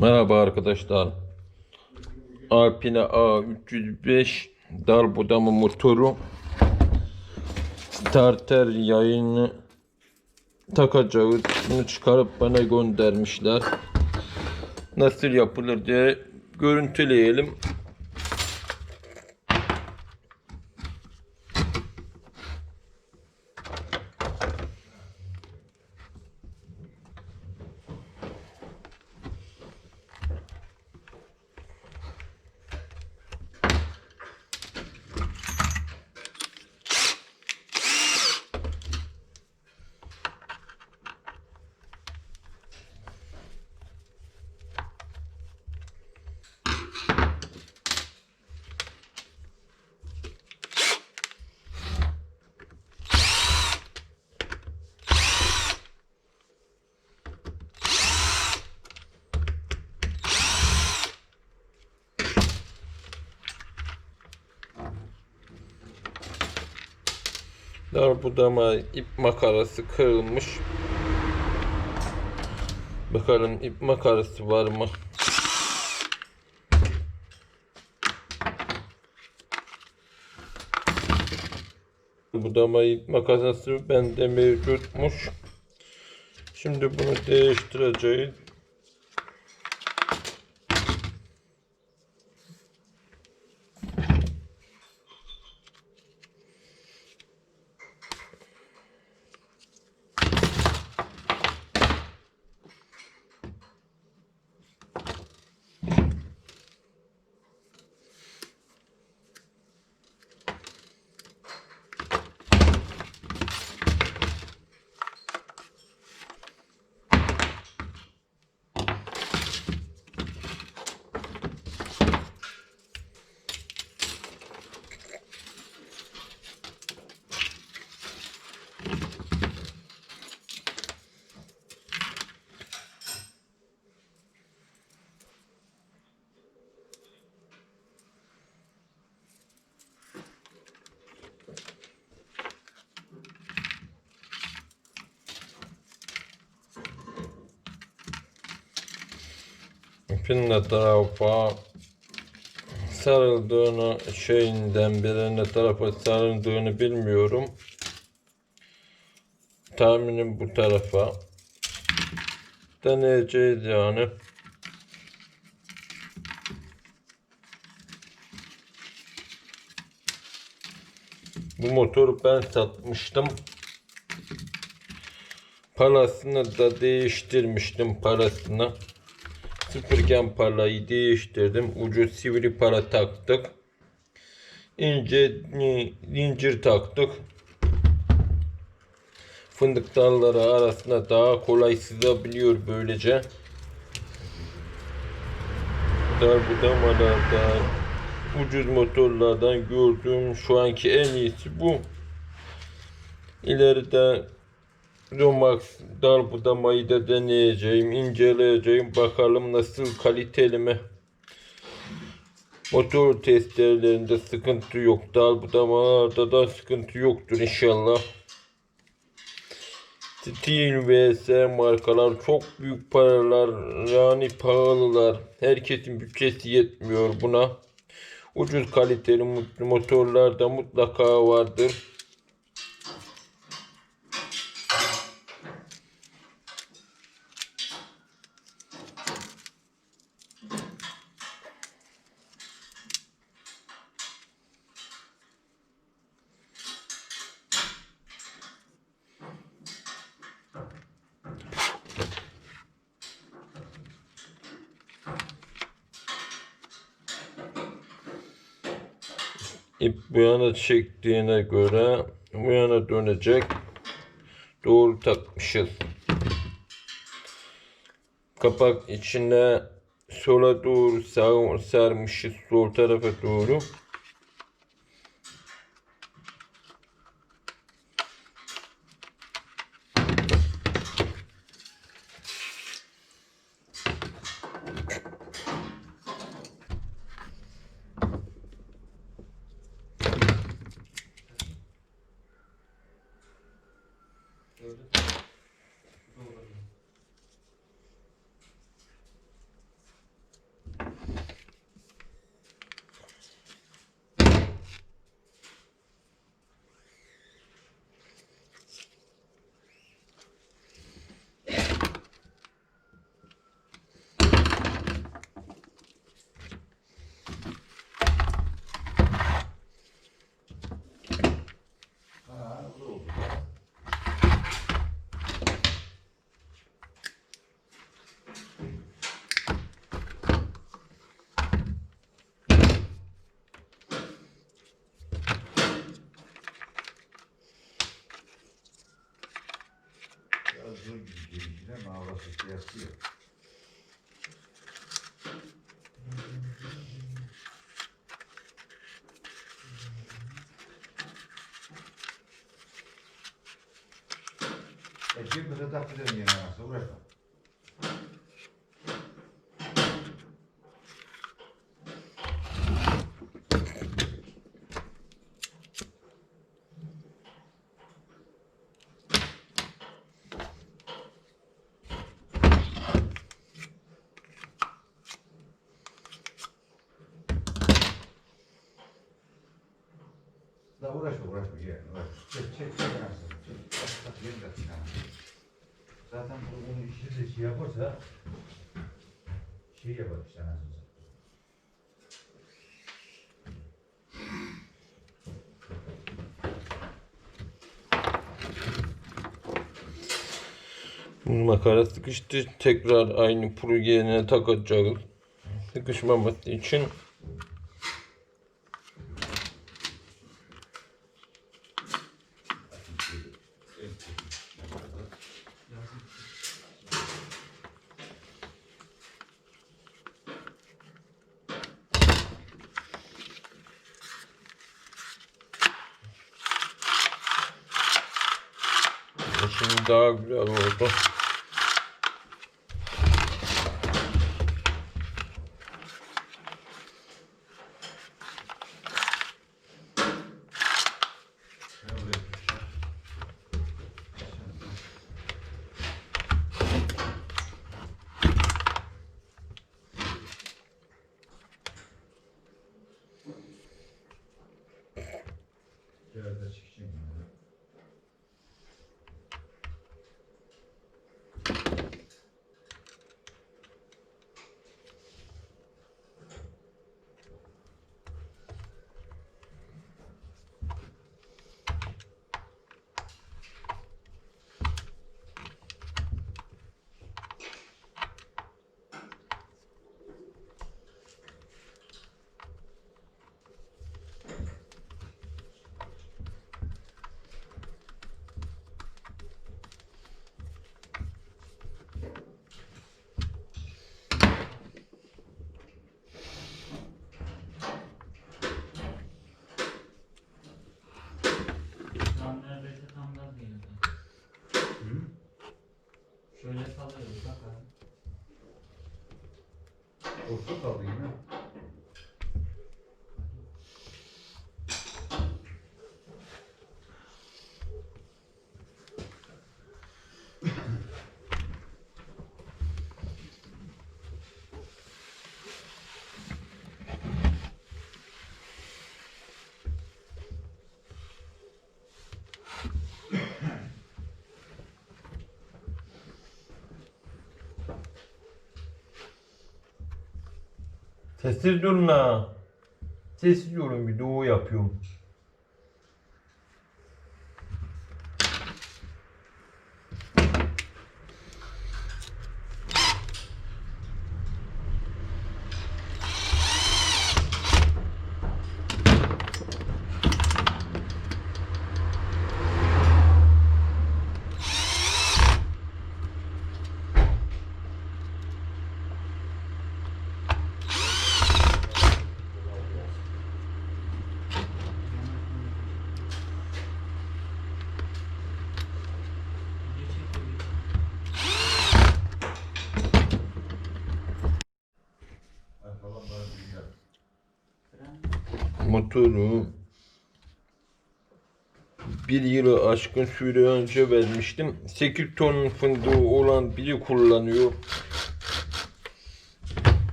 Merhaba arkadaşlar. Alpine A305 dal budama motoru starter yayını takacağız. Bunu çıkarıp bana göndermişler. Nasıl yapılır diye görüntüleyelim. Dar budama ip makarası kırılmış. Bakalım ip makarası var mı? Budama ip makarası bende mevcutmuş. Şimdi bunu değiştireceğiz. İpin ne tarafa sarıldığını şeyinden beri ne tarafa sarıldığını bilmiyorum. Tahminim bu tarafa. Deneyeceğiz yani. Bu motoru ben satmıştım. Parasını da değiştirmiştim parasını. Sıfırken parayı değiştirdim. Ucu sivri para taktık. İnce zincir taktık. Fındık dalları arasında daha kolay sızabiliyor böylece. Dar budamalardan, ucuz motorlardan gördüğüm şu anki en iyisi bu. İleride Romax dal budamayı da deneyeceğim, inceleyeceğim. Bakalım nasıl kaliteli mi? Motor testlerinde sıkıntı yok. Dal budamalarda da sıkıntı yoktur inşallah. Steel vs markalar çok büyük paralar yani pahalılar. Herkesin bütçesi yetmiyor buna. Ucuz kaliteli motorlar da mutlaka vardır. İp bu yana çektiğine göre bu yana dönecek. Doğru takmışız. Kapak içine sola doğru sağ sarmışız sol tarafa doğru. Gördün. da zor gibi gelince mağarası kıyası yok. Çek. Zaten bu bunu işi şey yaparsa şey yapar işte anasını. Makara sıkıştı. Tekrar aynı projelerine takacağız. Sıkışmaması için. Şimdi daha güzel oldu. Ne Orta kaldı yine. Sessiz durun ha. Sessiz bir doğu yapıyorum. Motoru bir yılı aşkın süre önce vermiştim. 8 ton fındığı olan biri kullanıyor.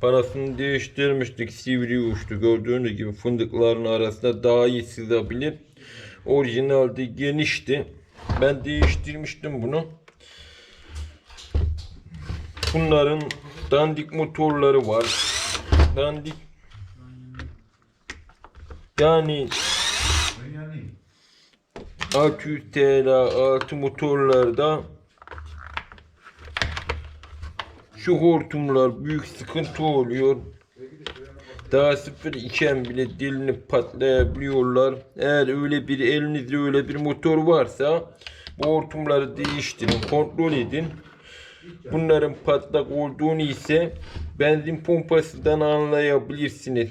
Parasını değiştirmiştik. Sivri uçtu. Gördüğünüz gibi fındıkların arasında daha iyi sızabilir. Orijinalde genişti. Ben değiştirmiştim bunu. Bunların dandik motorları var. Dandik yani Ben yani 600 TL altı motorlarda şu hortumlar büyük sıkıntı oluyor. Daha sıfır iken bile dilini patlayabiliyorlar. Eğer öyle bir elinizde öyle bir motor varsa Bu hortumları değiştirin, kontrol edin. Bunların patlak olduğunu ise benzin pompasından anlayabilirsiniz.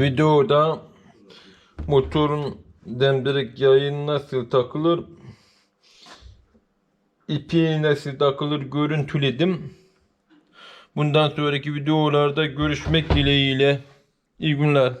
Videoda motorun demdirek yayın nasıl takılır, ipi nasıl takılır görüntüledim. Bundan sonraki videolarda görüşmek dileğiyle. İyi günler.